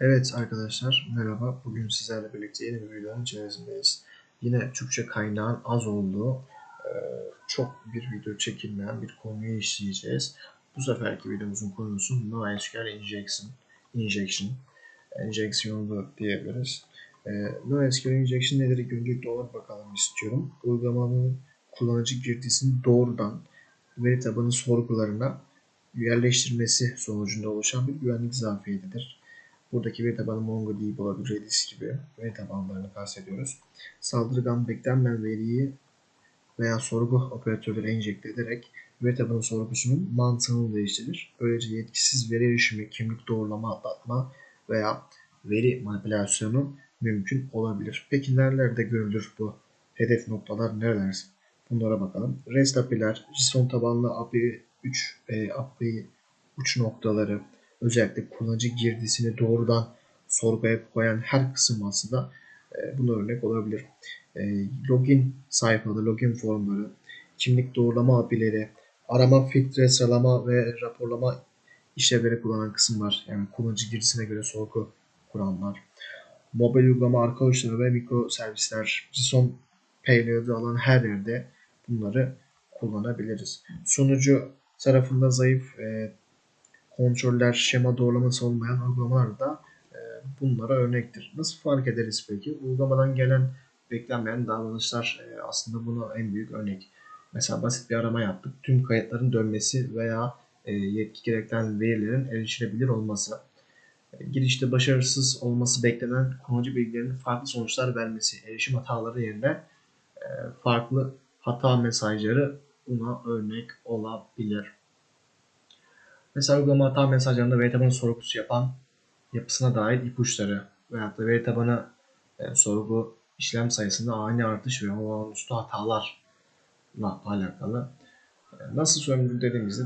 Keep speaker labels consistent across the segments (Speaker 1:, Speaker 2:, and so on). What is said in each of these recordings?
Speaker 1: Evet arkadaşlar merhaba. Bugün sizlerle birlikte yeni bir videonun içerisindeyiz. Yine Türkçe kaynağın az olduğu e, çok bir video çekilmeyen bir konuyu işleyeceğiz. Bu seferki videomuzun konusu NoSQL Injection, Injection, enjeksiyonu diyebiliriz. E, NoSQL Injection nedir? Öncelikle ona bakalım istiyorum. Uygulamanın kullanıcı girdisini doğrudan veri tabanı sorgularına yerleştirmesi sonucunda oluşan bir güvenlik zafiyetidir. Buradaki veri tabanı MongoDB olabilir, Redis gibi veri tabanlarını kastediyoruz. Saldırgan beklenmeyen veriyi veya sorgu operatörleri enjekte ederek veri tabanı sorgusunun mantığını değiştirir. Böylece yetkisiz veri erişimi, kimlik doğrulama, atlatma veya veri manipülasyonu mümkün olabilir. Peki nerelerde görülür bu hedef noktalar nereler? Bunlara bakalım. REST API'ler, JSON tabanlı API 3 e, API uç noktaları, özellikle kullanıcı girdisini doğrudan sorguya koyan her kısım aslında e, buna örnek olabilir. E, login sayfaları, login formları, kimlik doğrulama API'leri, arama, filtre, sıralama ve raporlama işlevleri kullanan kısımlar. Yani kullanıcı girdisine göre sorgu kuranlar. Mobil uygulama arka uçları ve mikro servisler, JSON payload'ı alan her yerde bunları kullanabiliriz. Sunucu tarafında zayıf e, kontroller, şema doğrulaması olmayan uygulamalar da e, bunlara örnektir. Nasıl fark ederiz peki? Uygulamadan gelen beklenmeyen davranışlar e, aslında buna en büyük örnek. Mesela basit bir arama yaptık. Tüm kayıtların dönmesi veya e, yetki gerektiren verilerin erişilebilir olması. girişte başarısız olması beklenen kullanıcı bilgilerinin farklı sonuçlar vermesi, erişim hataları yerine farklı hata mesajları buna örnek olabilir. Mesela uygulama hata mesajlarında veri sorgusu yapan yapısına dair ipuçları veya da veri e, sorgu işlem sayısında ani artış ve olağanüstü hatalarla alakalı. E, nasıl sömürü dediğimizde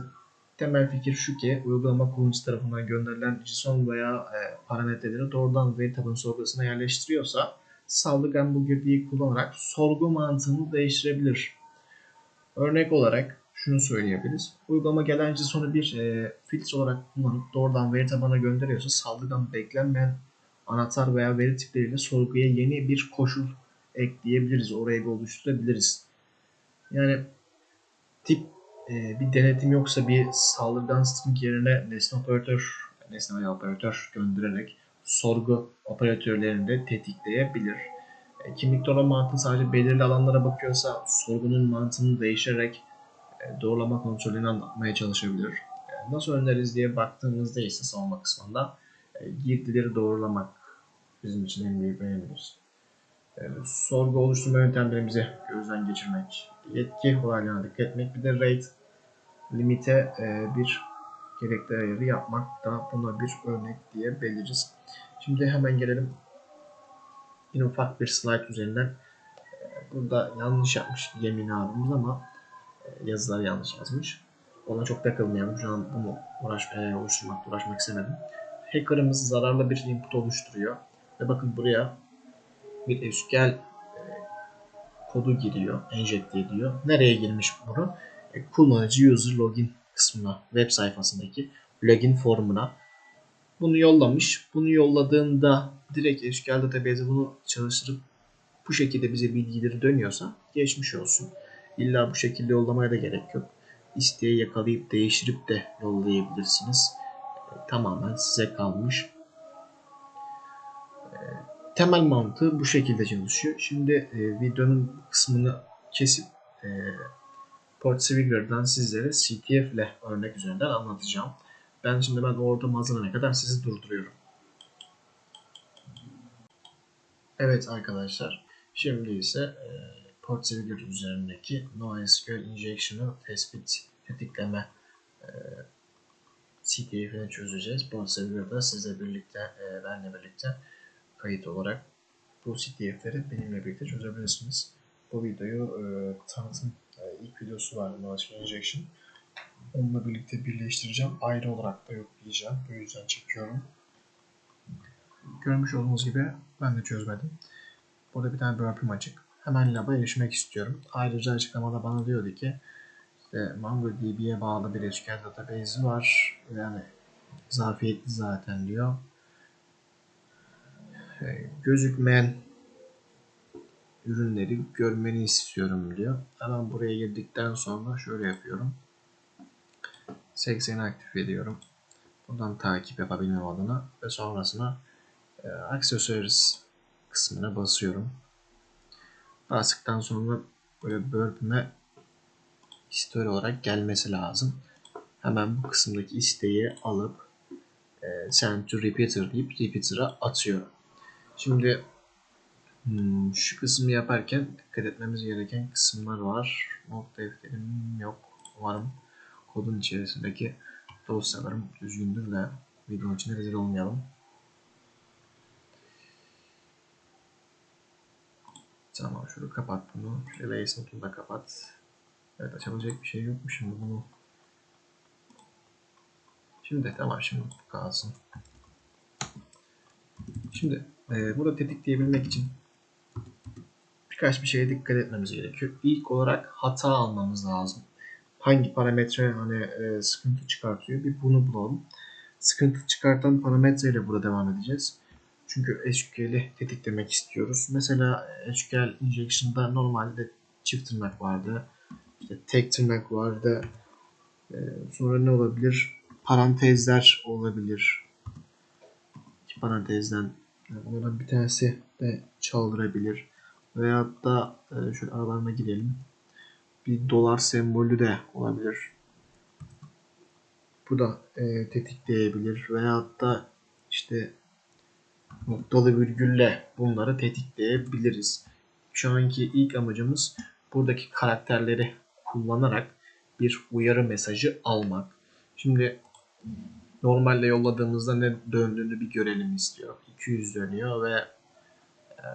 Speaker 1: temel fikir şu ki uygulama kullanıcı tarafından gönderilen JSON veya e, parametreleri doğrudan veri sorgusuna yerleştiriyorsa saldırgan bu girdiği kullanarak sorgu mantığını değiştirebilir. Örnek olarak şunu söyleyebiliriz. Uygulama gelen sonu bir e, filtre olarak kullanıp doğrudan veri tabanına gönderiyorsa saldırıdan beklenmeyen anahtar veya veri tipleriyle sorguya yeni bir koşul ekleyebiliriz. Oraya bir oluşturabiliriz. Yani tip e, bir denetim yoksa bir saldırgan string yerine nesne operatör, nesne veya operatör göndererek sorgu operatörlerini de tetikleyebilir. E, kimlik doğrulama mantığı sadece belirli alanlara bakıyorsa sorgunun mantığını değiştirerek doğrulama kontrolünü anlatmaya çalışabilir. E, nasıl öneriz diye baktığımızda ise savunma kısmında e, girdileri doğrulamak bizim için en büyük önemimiz. Sorgu oluşturma yöntemlerimizi gözden geçirmek, yetki olaylarına dikkat etmek, bir de rate limite bir gerekli ayarı yapmak da buna bir örnek diyebiliriz. Şimdi hemen gelelim yine ufak bir slide üzerinden. Burada yanlış yapmış Yemin abimiz ama yazılar yanlış yazmış. Ona çok takılmayalım. Şu an bunu uğraş, e, oluşturmak, uğraşmak istemedim. Hacker'ımız zararlı bir input oluşturuyor. Ve bakın buraya bir SQL e, kodu giriyor. Inject ediyor. Nereye girmiş bunu? E, kullanıcı user login kısmına, web sayfasındaki login formuna bunu yollamış. Bunu yolladığında direkt SQL database bunu çalıştırıp bu şekilde bize bilgileri dönüyorsa geçmiş olsun. İlla bu şekilde yollamaya da gerek yok. İsteği yakalayıp değiştirip de yollayabilirsiniz. E, tamamen size kalmış. E, temel mantığı bu şekilde çalışıyor. Şimdi e, videonun kısmını kesip e, Portswigger'dan sizlere CTF ile örnek üzerinden anlatacağım. Ben şimdi ben orada hazırlanana kadar sizi durduruyorum. Evet arkadaşlar. Şimdi ise e, Portfolio üzerindeki NoSQL injection'ı tespit, tetikleme e, CTF'ini çözeceğiz. Portfolio'da sizle birlikte, e, benle birlikte kayıt olarak bu CTF'leri benimle birlikte çözebilirsiniz. Bu videoyu e, tanıtım e, ilk videosu var NoSQL injection. Onunla birlikte birleştireceğim. Ayrı olarak da yoklayacağım. Bu yüzden çekiyorum. Görmüş olduğunuz gibi ben de çözmedim. Burada bir tane bölüm açık hemen lab'a erişmek istiyorum. Ayrıca açıklamada bana diyordu ki işte MongoDB'ye bağlı bir SQL database var. Yani zafiyetli zaten diyor. e, gözükmeyen ürünleri görmeni istiyorum diyor. Hemen buraya girdikten sonra şöyle yapıyorum. 80'i aktif ediyorum. Buradan takip yapabilmem adına ve sonrasına e, Accessories kısmına basıyorum. Bastıktan sonra böyle bölme story olarak gelmesi lazım. Hemen bu kısımdaki isteği alıp e, send to repeater deyip repeater'a atıyorum. Şimdi hmm, şu kısmı yaparken dikkat etmemiz gereken kısımlar var. Not defterim yok. Umarım kodun içerisindeki dosyalarım düzgündür de videonun içinde rezil olmayalım. Tamam şunu kapat bunu. Release notunu da kapat. Evet açabilecek bir şey yok mu şimdi bunu? Şimdi tamam şimdi kalsın. Şimdi e, burada tetikleyebilmek için birkaç bir şeye dikkat etmemiz gerekiyor. İlk olarak hata almamız lazım. Hangi parametre hani e, sıkıntı çıkartıyor bir bunu bulalım. Sıkıntı çıkartan parametreyle burada devam edeceğiz. Çünkü SQL'i tetiklemek istiyoruz. Mesela SQL injection'da normalde çift tırnak vardı. İşte tek tırnak vardı. Ee, sonra ne olabilir? Parantezler olabilir. İki parantezden yani onlardan bir tanesi de çaldırabilir. Veyahut da e, şöyle aralarına girelim. Bir dolar sembolü de olabilir. Bu da e, tetikleyebilir. Veyahut da işte noktalı virgülle bunları tetikleyebiliriz. Şu anki ilk amacımız buradaki karakterleri kullanarak bir uyarı mesajı almak. Şimdi normalde yolladığımızda ne döndüğünü bir görelim istiyor. 200 dönüyor ve e,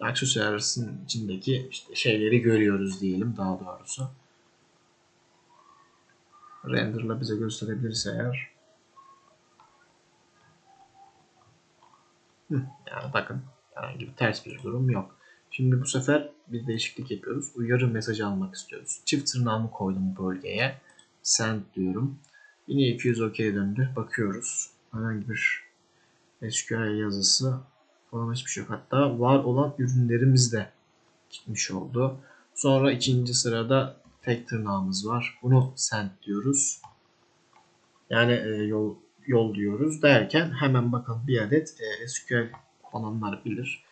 Speaker 1: aksesuarsın içindeki işte şeyleri görüyoruz diyelim daha doğrusu. Render'la bize gösterebilirse eğer Yani bakın herhangi bir ters bir durum yok. Şimdi bu sefer bir değişiklik yapıyoruz. Uyarı mesajı almak istiyoruz. Çift tırnağımı koydum bölgeye. Send diyorum. Yine 200 OK döndü. Bakıyoruz. Herhangi bir SQL yazısı falan hiçbir şey yok. Hatta var olan ürünlerimiz de gitmiş oldu. Sonra ikinci sırada tek tırnağımız var. Bunu send diyoruz. Yani e, yol yol diyoruz derken hemen bakın bir adet e, SQL kullananlar bilir.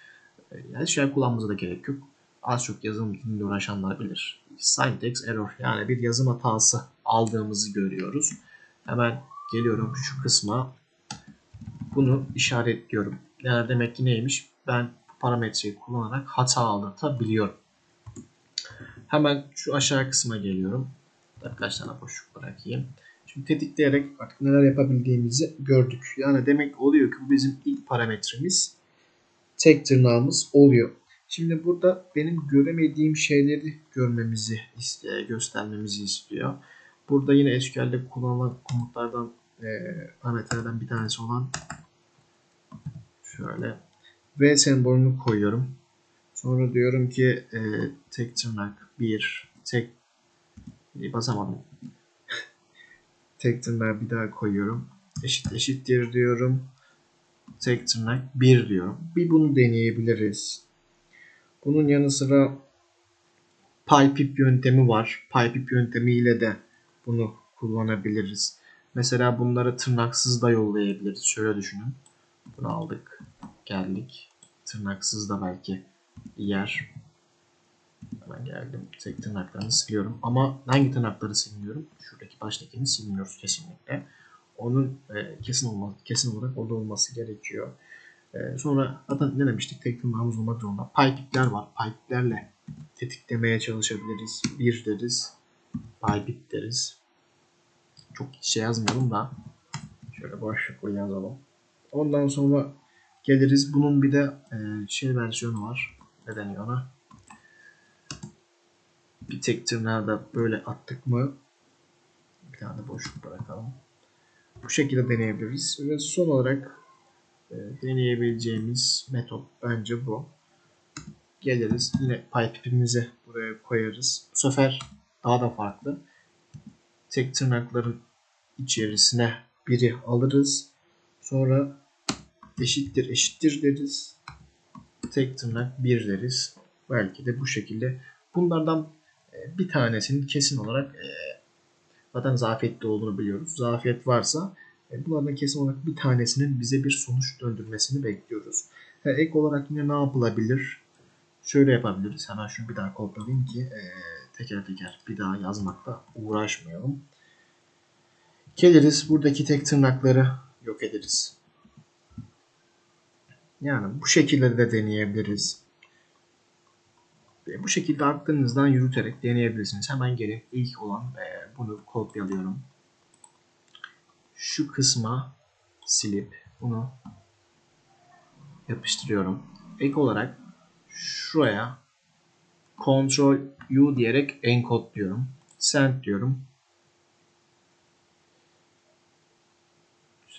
Speaker 1: E, SQL kullanmamıza da gerek yok. Az çok yazılım dilinde uğraşanlar bilir. Syntax error yani bir yazım hatası aldığımızı görüyoruz. Hemen geliyorum şu kısma. Bunu işaretliyorum. Yani demek ki neymiş? Ben parametreyi kullanarak hata aldırtabiliyorum. Hemen şu aşağı kısma geliyorum. Birkaç tane boşluk bırakayım. Tetikleyerek artık neler yapabildiğimizi gördük. Yani demek oluyor ki bu bizim ilk parametremiz. Tek tırnağımız oluyor. Şimdi burada benim göremediğim şeyleri görmemizi istiyor, göstermemizi istiyor. Burada yine SQL'de kullanılan komutlardan e, parametrelerden bir tanesi olan şöyle V sembolünü koyuyorum. Sonra diyorum ki e, tek tırnak 1 tek basamadım Tek tırnağı bir daha koyuyorum. Eşit eşittir diyorum. Tek tırnak 1 diyorum. Bir bunu deneyebiliriz. Bunun yanı sıra PyPip yöntemi var. PyPip yöntemiyle de bunu kullanabiliriz. Mesela bunları tırnaksız da yollayabiliriz. Şöyle düşünün. Bunu aldık. Geldik. Tırnaksız da belki yer. Hemen geldim. Tek tırnaklarını siliyorum. Ama hangi tırnakları silmiyorum? Şuradaki baştakini silmiyoruz kesinlikle. Onun e, kesin olma, kesin olarak orada olması gerekiyor. E, sonra zaten ne demiştik? Tek tırnağımız olmak zorunda. Pipikler var. Pipiklerle tetiklemeye çalışabiliriz. Bir deriz. Pipik deriz. Çok şey yazmayalım da şöyle boşluk yazalım. Ondan sonra geliriz. Bunun bir de e, şey versiyonu var. Ne deniyor ona? Bir tek tırnağı da böyle attık mı bir tane boşluk bırakalım. Bu şekilde deneyebiliriz. Ve son olarak e, deneyebileceğimiz metot bence bu. Geliriz. Yine pipimizi buraya koyarız. Bu sefer daha da farklı. Tek tırnakların içerisine biri alırız. Sonra eşittir eşittir deriz. Tek tırnak 1 deriz. Belki de bu şekilde bunlardan bir tanesinin kesin olarak e, zaten zafiyetli olduğunu biliyoruz. Zafiyet varsa e, bunlardan kesin olarak bir tanesinin bize bir sonuç döndürmesini bekliyoruz. Ek olarak yine ne yapılabilir? Şöyle yapabiliriz. Hemen şunu bir daha kopyalayayım ki e, teker teker bir daha yazmakta uğraşmayalım. Geliriz buradaki tek tırnakları yok ederiz. Yani bu şekilde de deneyebiliriz. Ve bu şekilde aklınızdan yürüterek deneyebilirsiniz. Hemen gelin ilk olan e, bunu kopyalıyorum. Şu kısma silip bunu yapıştırıyorum. Ek olarak şuraya Ctrl U diyerek encode diyorum. Send diyorum.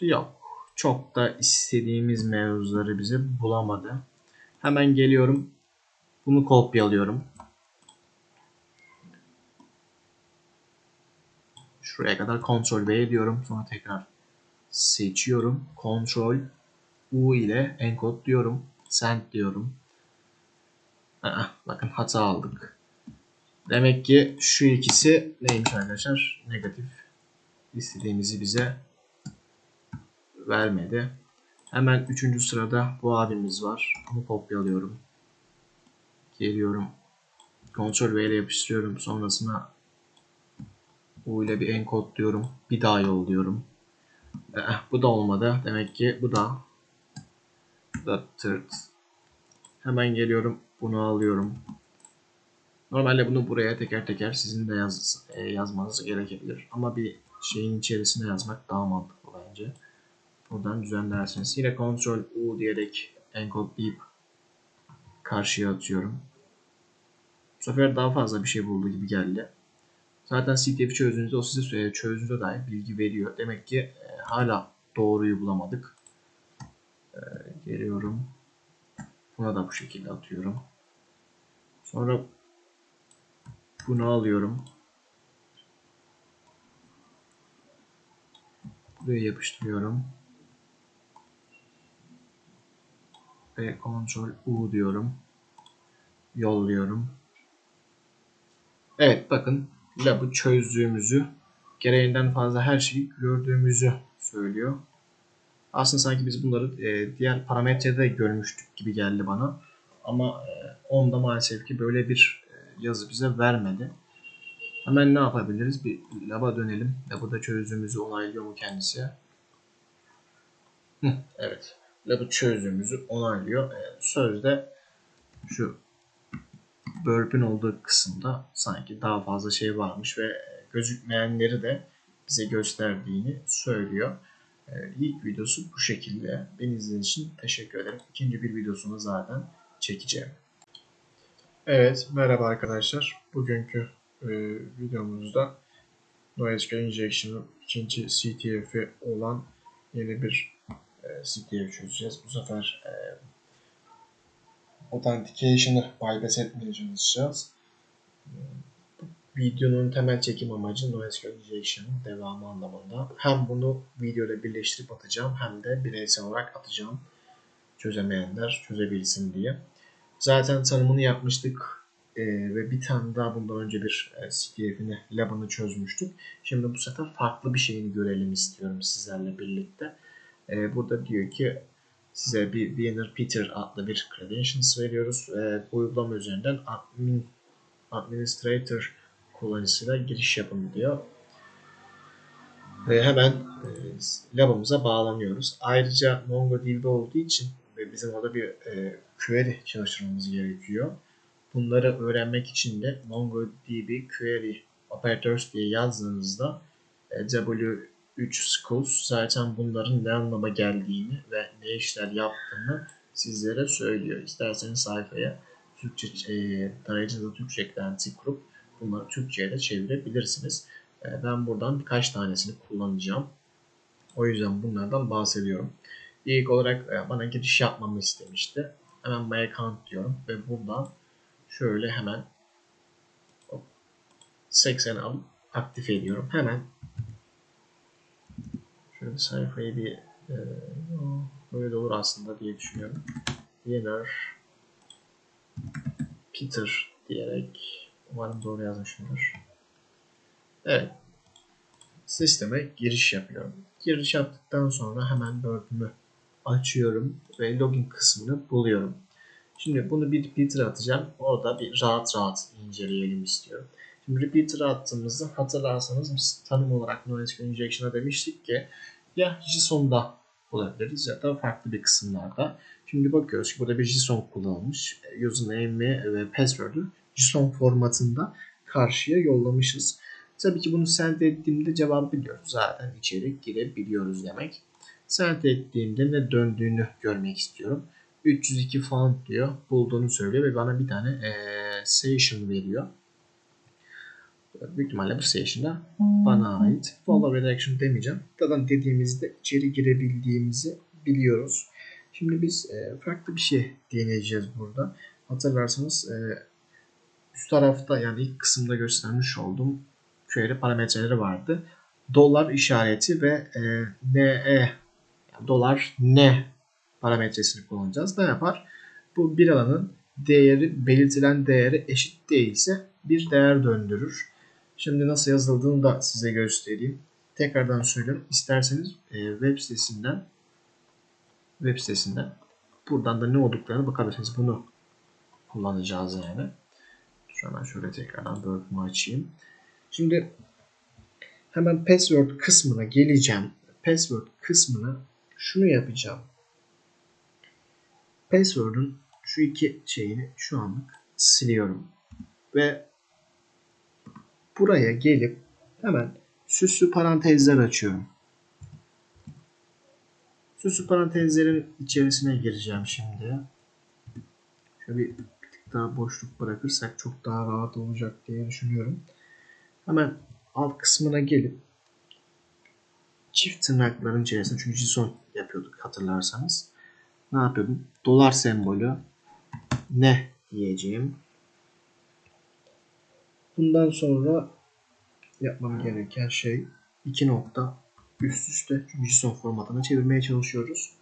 Speaker 1: Yok. Çok da istediğimiz mevzuları bize bulamadı. Hemen geliyorum. Bunu kopyalıyorum. Şuraya kadar Ctrl V diyorum. Sonra tekrar seçiyorum. Ctrl U ile encode diyorum. Send diyorum. Aa, bakın hata aldık. Demek ki şu ikisi neymiş arkadaşlar? Negatif. İstediğimizi bize vermedi. Hemen üçüncü sırada bu abimiz var. Bunu kopyalıyorum. Geliyorum. Ctrl V ile yapıştırıyorum. Sonrasına U ile bir encode diyorum. Bir daha yolluyorum. Eh, bu da olmadı. Demek ki bu da bu da tırt. Hemen geliyorum. Bunu alıyorum. Normalde bunu buraya teker teker sizin de yaz, e, yazmanız gerekebilir. Ama bir şeyin içerisine yazmak daha mantıklı bence. Buradan düzenlersiniz. Yine Ctrl U diyerek encode deyip karşıya atıyorum. Bu sefer daha fazla bir şey buldu gibi geldi. Zaten CTF çözdüğünüzde o size çözdüğünüze dair bilgi veriyor. Demek ki e, hala doğruyu bulamadık. E, geliyorum. Buna da bu şekilde atıyorum. Sonra bunu alıyorum. Buraya yapıştırıyorum. Ve Ctrl U diyorum. Yolluyorum. Evet bakın lab'ı çözdüğümüzü gereğinden fazla her şeyi gördüğümüzü söylüyor. Aslında sanki biz bunları e, diğer parametrede görmüştük gibi geldi bana. Ama e, onda maalesef ki böyle bir e, yazı bize vermedi. Hemen ne yapabiliriz? Bir lab'a dönelim. Lab'ı çözdüğümüzü onaylıyor mu kendisi? Hı, evet. Lab'ı çözdüğümüzü onaylıyor. E, sözde şu burp'ün olduğu kısımda sanki daha fazla şey varmış ve gözükmeyenleri de bize gösterdiğini söylüyor. Ee, ilk videosu bu şekilde. Beni izlediğiniz için teşekkür ederim. İkinci bir videosunu zaten çekeceğim. Evet, merhaba arkadaşlar. Bugünkü e, videomuzda NoSQL Injection'ın ikinci CTF'i olan yeni bir e, çözeceğiz. Bu sefer e, Authentication'ı bypass etmeye çalışacağız. Videonun temel çekim amacı NoSQL Injection'ın devamı anlamında. Hem bunu videoyla birleştirip atacağım hem de bireysel olarak atacağım. Çözemeyenler çözebilsin diye. Zaten tanımını yapmıştık ee, ve bir tane daha bundan önce bir e, CTF'ini, lab'ını çözmüştük. Şimdi bu sefer farklı bir şeyini görelim istiyorum sizlerle birlikte. Ee, burada diyor ki size bir Winner Peter adlı bir credentials veriyoruz. ve uygulama üzerinden admin administrator kullanıcısıyla giriş yapın diyor. Ve hemen e, lab'ımıza bağlanıyoruz. Ayrıca MongoDB olduğu için ve bizim orada bir e, query çalıştırmamız gerekiyor. Bunları öğrenmek için de MongoDB query operators diye yazdığınızda e, W3 Schools zaten bunların ne anlama geldiğini ve ne işler yaptığını sizlere söylüyor. İsterseniz sayfaya Türkçe e, tarayıcınızda Türkçe eklenti kurup bunları Türkçe'ye de çevirebilirsiniz. E, ben buradan birkaç tanesini kullanacağım. O yüzden bunlardan bahsediyorum. İlk olarak e, bana giriş yapmamı istemişti. Hemen my account diyorum ve buradan şöyle hemen 80 alıp aktif ediyorum. Hemen şöyle sayfayı bir e, böyle de olur aslında diye düşünüyorum. Winner Peter diyerek umarım doğru yazmışımdır. Evet. Sisteme giriş yapıyorum. Giriş yaptıktan sonra hemen Word'ümü açıyorum ve login kısmını buluyorum. Şimdi bunu bir repeater atacağım. Orada bir rahat rahat inceleyelim istiyorum. Şimdi repeater attığımızda hatırlarsanız biz tanım olarak NoSQL Injection'a demiştik ki ya JSON'da bulabiliriz ya da farklı bir kısımlarda. Şimdi bakıyoruz ki burada bir JSON kullanılmış. Username ve password'ü JSON formatında karşıya yollamışız. Tabii ki bunu send ettiğimde cevabı biliyoruz. Zaten içeri girebiliyoruz demek. Send ettiğimde ne döndüğünü görmek istiyorum. 302 font diyor. Bulduğunu söylüyor ve bana bir tane ee, session veriyor. Büyük ihtimalle bu session'da bana ait. Follow redirection demeyeceğim. Zaten dediğimizde içeri girebildiğimizi biliyoruz. Şimdi biz e, farklı bir şey deneyeceğiz burada. Hatırlarsanız e, üst tarafta yani ilk kısımda göstermiş olduğum query parametreleri vardı. Dolar işareti ve e, NE yani dolar ne parametresini kullanacağız. Ne yapar? Bu bir alanın değeri belirtilen değeri eşit değilse bir değer döndürür. Şimdi nasıl yazıldığını da size göstereyim. Tekrardan söylüyorum. İsterseniz e, web sitesinden web sitesinden buradan da ne olduklarını bakabilirsiniz. Bunu kullanacağız yani. Şu hemen şöyle tekrardan Word'umu açayım. Şimdi hemen password kısmına geleceğim. Password kısmına şunu yapacağım. Password'un şu iki şeyini şu anlık siliyorum. Ve buraya gelip hemen süslü parantezler açıyorum. Süslü parantezlerin içerisine gireceğim şimdi. Şöyle bir, tık daha boşluk bırakırsak çok daha rahat olacak diye düşünüyorum. Hemen alt kısmına gelip çift tırnakların içerisinde çünkü JSON yapıyorduk hatırlarsanız. Ne yapıyordum? Dolar sembolü ne diyeceğim. Bundan sonra yapmam gereken şey iki nokta üst üste çünkü JSON formatına çevirmeye çalışıyoruz.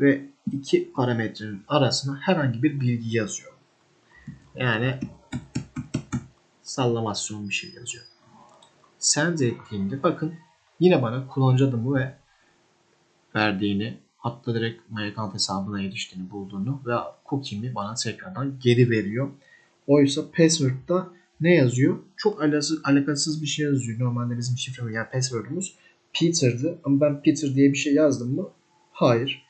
Speaker 1: Ve iki parametrenin arasına herhangi bir bilgi yazıyor. Yani sallamasyon bir şey yazıyor. Send ettiğimde bakın yine bana kullanıcı adımı ve verdiğini hatta direkt my account hesabına eriştiğini bulduğunu ve cookie'mi bana tekrardan geri veriyor. Oysa password'da ne yazıyor? Çok alakasız, alakasız bir şey yazıyor. Normalde bizim şifremiz yani password'umuz Peter'dı. Ama ben Peter diye bir şey yazdım mı? Hayır.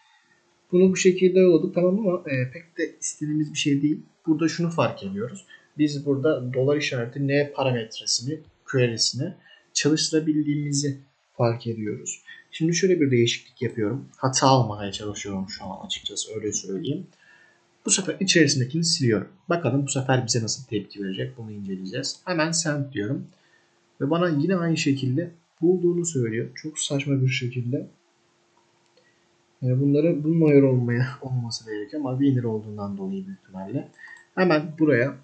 Speaker 1: Bunu bu şekilde yolladık tamam ama e, pek de istediğimiz bir şey değil. Burada şunu fark ediyoruz. Biz burada dolar işareti ne parametresini, query'sini çalıştırabildiğimizi fark ediyoruz. Şimdi şöyle bir değişiklik yapıyorum. Hata almaya çalışıyorum şu an açıkçası öyle söyleyeyim. Bu sefer içerisindekini siliyorum. Bakalım bu sefer bize nasıl tepki verecek bunu inceleyeceğiz. Hemen send diyorum. Ve bana yine aynı şekilde bulduğunu söylüyor. Çok saçma bir şekilde. Yani bunları bulmuyor olmaya olması gerekiyor ama winner olduğundan dolayı büyük ihtimalle. Hemen buraya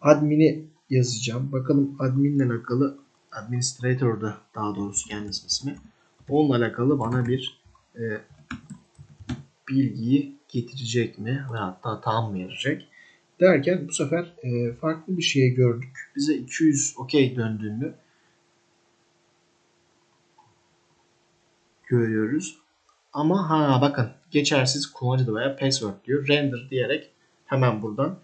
Speaker 1: admin'i yazacağım. Bakalım adminle alakalı administrator'da daha doğrusu kendisi ismi. Onunla alakalı bana bir e, bilgiyi getirecek mi ve hatta tam verecek derken bu sefer e, farklı bir şey gördük. Bize 200 okey döndüğünü görüyoruz. Ama ha bakın geçersiz kullanıcı veya password diyor. Render diyerek hemen buradan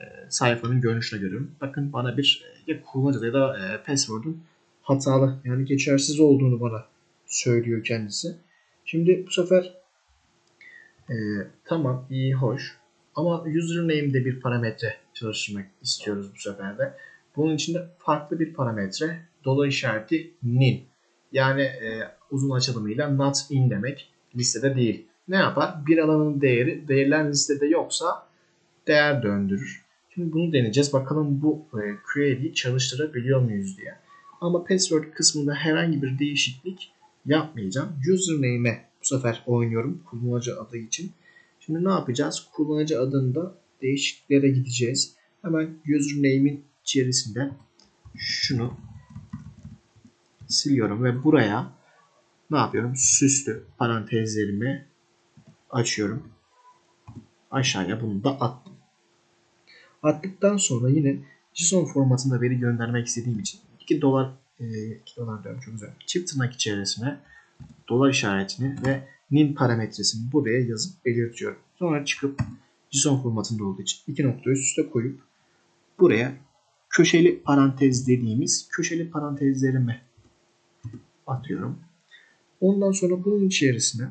Speaker 1: e, sayfanın görünüşüne görüyorum. Bakın bana bir e, ya kullanıcı ya da e, password'un hatalı yani geçersiz olduğunu bana söylüyor kendisi. Şimdi bu sefer e, tamam iyi hoş ama username'de bir parametre çalıştırmak istiyoruz bu sefer de. Bunun için de farklı bir parametre dolar işareti nin. Yani e, uzun açılımıyla not in demek listede değil. Ne yapar? Bir alanın değeri değerler listede yoksa değer döndürür. Şimdi bunu deneyeceğiz. Bakalım bu e, query'i çalıştırabiliyor muyuz diye. Ama password kısmında herhangi bir değişiklik yapmayacağım. Username'e bu sefer oynuyorum kullanıcı adı için. Şimdi ne yapacağız? Kullanıcı adında değişikliklere gideceğiz. Hemen username'in içerisinde şunu siliyorum ve buraya ne yapıyorum? Süslü parantezlerimi açıyorum. Aşağıya bunu da attım. Attıktan sonra yine JSON formatında veri göndermek istediğim için 2 dolar e, 2 dolar diyorum çok güzel. Çift tırnak içerisine dolar işaretini ve nin parametresini buraya yazıp belirtiyorum. Sonra çıkıp JSON formatında olduğu için iki nokta üst üste koyup buraya köşeli parantez dediğimiz köşeli parantezlerimi atıyorum. Ondan sonra bunun içerisine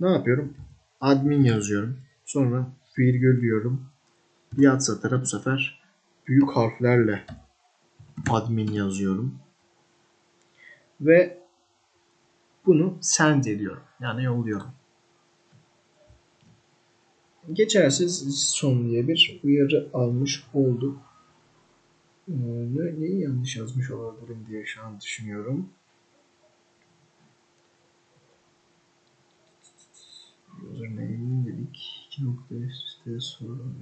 Speaker 1: ne yapıyorum? Admin yazıyorum. Sonra virgül diyorum. Alt satıra bu sefer büyük harflerle admin yazıyorum. Ve bunu send ediyorum. Yani yolluyorum. Geçersiz son diye bir uyarı almış olduk. Ee, ne, neyi yanlış yazmış olabilirim diye şu an düşünüyorum. Username dedik. İki nokta üst üste soru.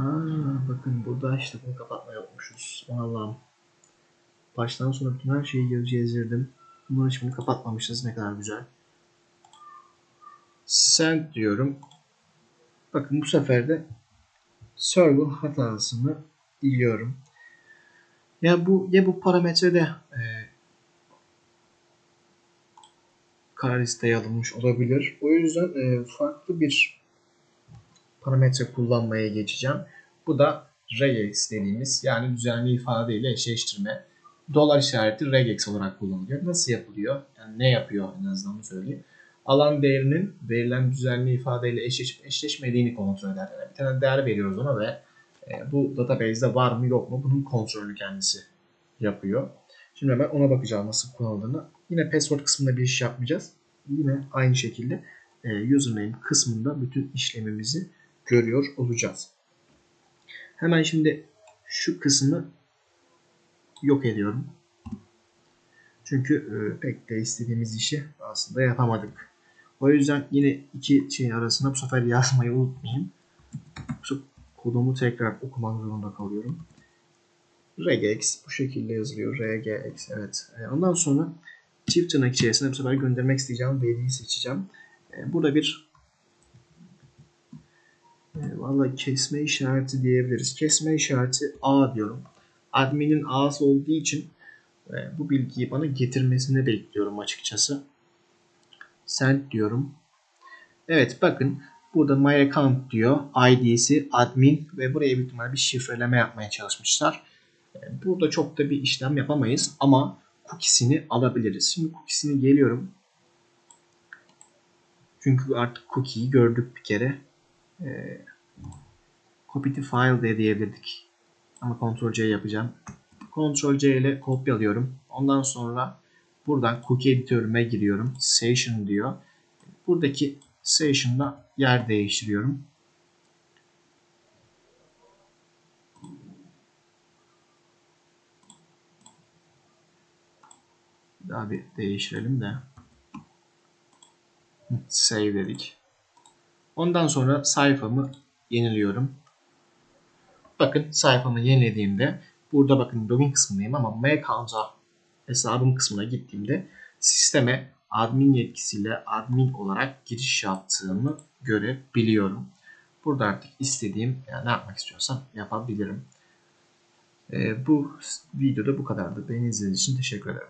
Speaker 1: Ha, bakın burada işte bunu kapatmayı unutmuşuz. Allah'ım. Baştan sona bütün her şeyi yazı yazırdım. Bunları şimdi kapatmamışız. Ne kadar güzel. Send diyorum. Bakın bu sefer de server hatasını biliyorum. Ya bu ya bu parametrede e, kara listeye alınmış olabilir. O yüzden e, farklı bir parametre kullanmaya geçeceğim. Bu da regex dediğimiz yani düzenli ifade ile eşleştirme. Dolar işareti regex olarak kullanılıyor. Nasıl yapılıyor? Yani ne yapıyor en azından onu söyleyeyim. Alan değerinin verilen düzenli ifadeyle eşleşip eşleşmediğini kontrol eder. Yani bir tane değer veriyoruz ona ve e, bu database'de var mı yok mu bunun kontrolünü kendisi yapıyor. Şimdi hemen ona bakacağım nasıl kullanıldığını. Yine password kısmında bir iş yapmayacağız. Yine aynı şekilde e, username kısmında bütün işlemimizi görüyor olacağız. Hemen şimdi şu kısmı yok ediyorum. Çünkü e, pek de istediğimiz işi aslında yapamadık. O yüzden yine iki şey arasında bu sefer yazmayı unutmayayım. Şu kodumu tekrar okumak zorunda kalıyorum. regex bu şekilde yazılıyor. regex evet. E, ondan sonra çift tırnak içerisinde bu sefer göndermek isteyeceğim veriyi seçeceğim. E, burada bir e, Valla kesme işareti diyebiliriz. Kesme işareti A diyorum. Admin'in A'sı olduğu için e, bu bilgiyi bana getirmesini bekliyorum açıkçası. Send diyorum. Evet bakın burada my account diyor. ID'si admin ve buraya büyük ihtimalle bir şifreleme yapmaya çalışmışlar. E, burada çok da bir işlem yapamayız ama cookie'sini alabiliriz. Şimdi cookie'sini geliyorum. Çünkü artık cookie'yi gördük bir kere. E, copy to file de diyebilirdik. Ama Ctrl C yapacağım. Ctrl C ile kopyalıyorum. Ondan sonra buradan cookie editörüme giriyorum. Session diyor. Buradaki session'da yer değiştiriyorum. Daha bir değiştirelim de. Save dedik. Ondan sonra sayfamı yeniliyorum. Bakın sayfamı yenilediğimde burada bakın login kısmındayım ama my account'a hesabım kısmına gittiğimde sisteme admin yetkisiyle admin olarak giriş yaptığımı görebiliyorum. Burada artık istediğim yani ne yapmak istiyorsam yapabilirim. Ee, bu videoda bu kadardı. Beni izlediğiniz için teşekkür ederim.